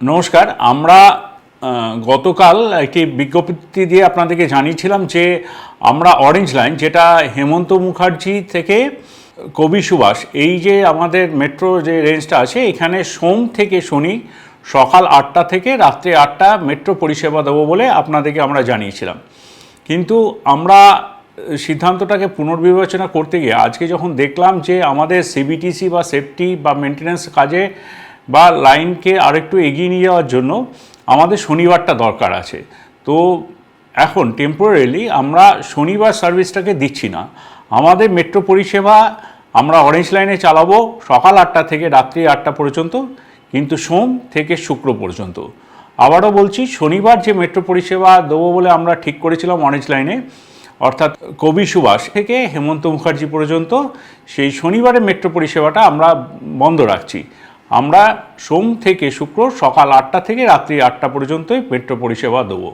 নমস্কার, আমরা গতকাল একটি বিজ্ঞপ্তি দিয়ে আপনাদেরকে জানিয়েছিলাম যে আমরা অরেঞ্জ লাইন যেটা হেমন্ত মুখার্জি থেকে কবি সুভাষ, এই যে আমাদের মেট্রো যে রেঞ্জটা আছে, এখানে সোম থেকে শনি, সকাল আটটা থেকে রাত্রে আটটা মেট্রো পরিষেবা দেবো বলে আপনাদেরকে আমরা জানিয়েছিলাম। কিন্তু আমরা সিদ্ধান্তটাকে পুনর্বিবেচনা করতে গিয়ে আজকে যখন দেখলাম যে আমাদের সিবিটিসি বা সেফটি বা মেনটেন্যান্স কাজে বা লাইনকে আরেকটু এগিয়ে নিয়ে যাওয়ার জন্য আমাদের শনিবারটা দরকার আছে। তো এখন টেম্পোরারিলি আমরা শনিবার সার্ভিসটাকে দিচ্ছি না। আমাদের মেট্রো পরিষেবা আমরা অরেঞ্জ লাইনে চালাবো সকাল আটটা থেকে রাত্রি আটটা পর্যন্ত, কিন্তু সোম থেকে শুক্র পর্যন্ত। আবারও বলছি, শনিবার যে মেট্রো পরিষেবা দেবো বলে আমরা ঠিক করেছিলাম অরেঞ্জ লাইনে অর্থাৎ কবি সুভাষ থেকে হেমন্ত মুখার্জি পর্যন্ত, সেই শনিবারের মেট্রো পরিষেবাটা আমরা বন্ধ রাখছি। আমরা সোম থেকে শুক্র সকাল আটটা থেকে রাত্রি আটটা পর্যন্তই মেট্রো পরিষেবা দেবো।